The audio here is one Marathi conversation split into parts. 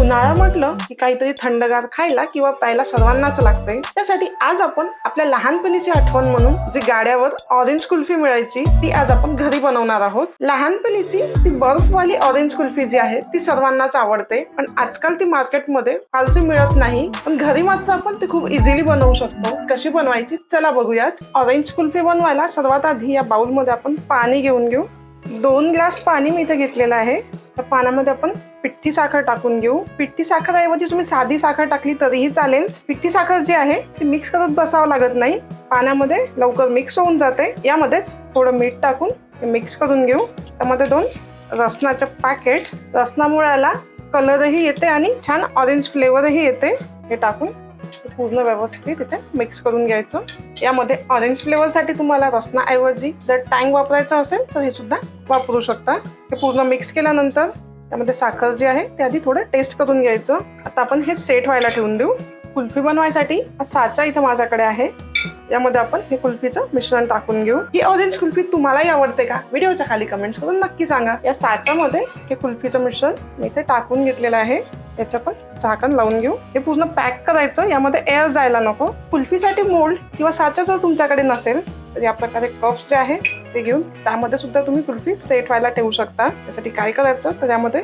उन्हाळा म्हटलं की काहीतरी थंडगार खायला किंवा प्यायला सर्वांनाच लागते त्यासाठी आज आपण आपल्या लहानपणीची आठवण म्हणून जी गाड्यावर ऑरेंज कुल्फी मिळायची ती आज आपण घरी बनवणार आहोत. लहानपणीची ती बर्फवाली ऑरेंज कुल्फी जी आहे ती सर्वांनाच आवडते. पण आजकाल ती मार्केटमध्ये फारसे मिळत नाही. पण घरी मात्र आपण ती खूप इझिली बनवू शकतो. कशी बनवायची चला बघूयात. ऑरेंज कुल्फी बनवायला सर्वात आधी या बाउलमध्ये आपण पाणी घेऊन घेऊ. दोन ग्लास पाणी मी इथे घेतलेलं आहे. त्या पाण्यामध्ये आपण पिठ्ठी साखर टाकून घेऊ. पिठ्ठी साखर ऐवजी तुम्ही साधी साखर टाकली तरीही चालेल. पिठ्ठी साखर जी आहे ती मिक्स करत बसावं लागत नाही. पाण्यामध्ये लवकर मिक्स होऊन जाते. यामध्येच थोडं मीठ टाकून मिक्स करून घेऊ. त्यामध्ये दोन रसनाचे पॅकेट रसनामुळे याला कलरही येते आणि छान ऑरेंज फ्लेवरही येते. हे टाकून पूर्ण व्यवस्थित इथे मिक्स करून घ्यायचं. यामध्ये ऑरेंज फ्लेवरसाठी तुम्हाला रसनाऐवजी जर टँग वापरायचं असेल तर हे सुद्धा वापरू शकता. हे पूर्ण मिक्स केल्यानंतर त्यामध्ये साखर जी आहे ते आधी थोडं टेस्ट करून घ्यायचं. आता आपण हे सेट व्हायला ठेवून देऊ. कुल्फी बनवायसाठी साचा इथं माझ्याकडे आहे. यामध्ये आपण हे कुल्फीचं मिश्रण टाकून घेऊ. ही ऑरेंज कुल्फी तुम्हालाही आवडते का? व्हिडिओच्या खाली कमेंट्स करून नक्की सांगा. या साच्यामध्ये हे कुल्फीचं मिश्रण मी इथे टाकून घेतलेलं आहे. याचं पण झाकण लावून घेऊ. हे पूर्ण पॅक करायचं यामध्ये एअर जायला नको. कुल्फीसाठी मोल्ड किंवा साचा जर तुमच्याकडे नसेल तर या प्रकारे कप्स जे आहे ते घेऊन त्यामध्ये सुद्धा तुम्ही कुल्फी सेट व्हायला ठेवू शकता. त्यासाठी काय करायचं तर यामध्ये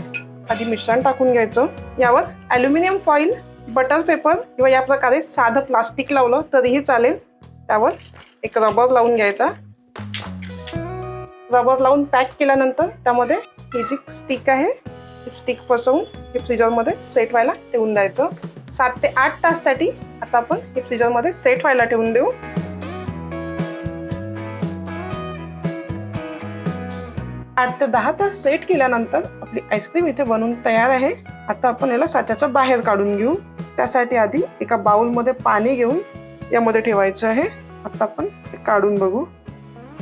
आधी मिश्रण टाकून घ्यायचं. यावर ॲल्युमिनियम फॉईल बटर पेपर किंवा या प्रकारे साधं प्लास्टिक लावलं तरीही चालेल. त्यावर एक रबर लावून घ्यायचा. रबर लावून पॅक केल्यानंतर त्यामध्ये ही जी स्टिक आहे. स्टिक फसवून हे फ्रीजरमध्ये सेट व्हायला ठेवून द्यायचं. सात ते आठ ताससाठी आता आपण हे फ्रीजरमध्ये सेट व्हायला ठेवून देऊ. आठ ते दहा तास सेट केल्यानंतर आपली आईस्क्रीम इथे बनवून तयार आहे. आता आपण याला साच्याच्या बाहेर काढून घेऊ. त्यासाठी आधी एका बाउलमध्ये पाणी घेऊन यामध्ये ठेवायचं आहे. आता आपण ते काढून बघू.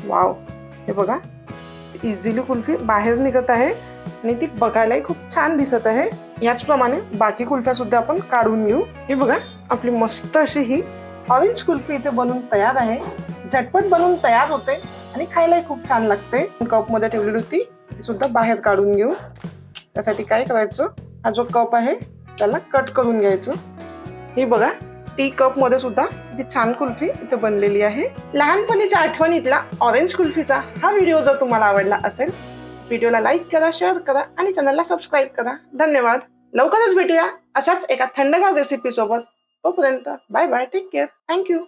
वाव हे बघा. इझिली कुल्फी बाहेर निघत आहे. आणि ती बघायलाही खूप छान दिसत आहे. याचप्रमाणे बाकी कुल्फ्या सुद्धा आपण काढून घेऊ. हे बघा आपली मस्त अशी ही ऑरेंज कुल्फी इथे बनवून तयार आहे. झटपट बनवून तयार होते आणि खायलाही खूप छान लागते. कपमध्ये ठेवलेली होती ती सुद्धा बाहेर काढून घेऊ. त्यासाठी काय करायचं? हा जो कप आहे त्याला कट करून घ्यायचं. हे बघा टी कपमध्ये सुद्धा इथे छान कुल्फी इथे बनलेली आहे. लहानपणीच्या आठवणीतला ऑरेंज कुल्फीचा हा व्हिडिओ जर तुम्हाला आवडला असेल व्हिडिओला लाईक करा शेअर करा आणि चॅनलला सबस्क्राईब करा. धन्यवाद. लवकरच भेटूया अशाच एका थंडगार रेसिपी सोबत. तोपर्यंत bye bye take care thank you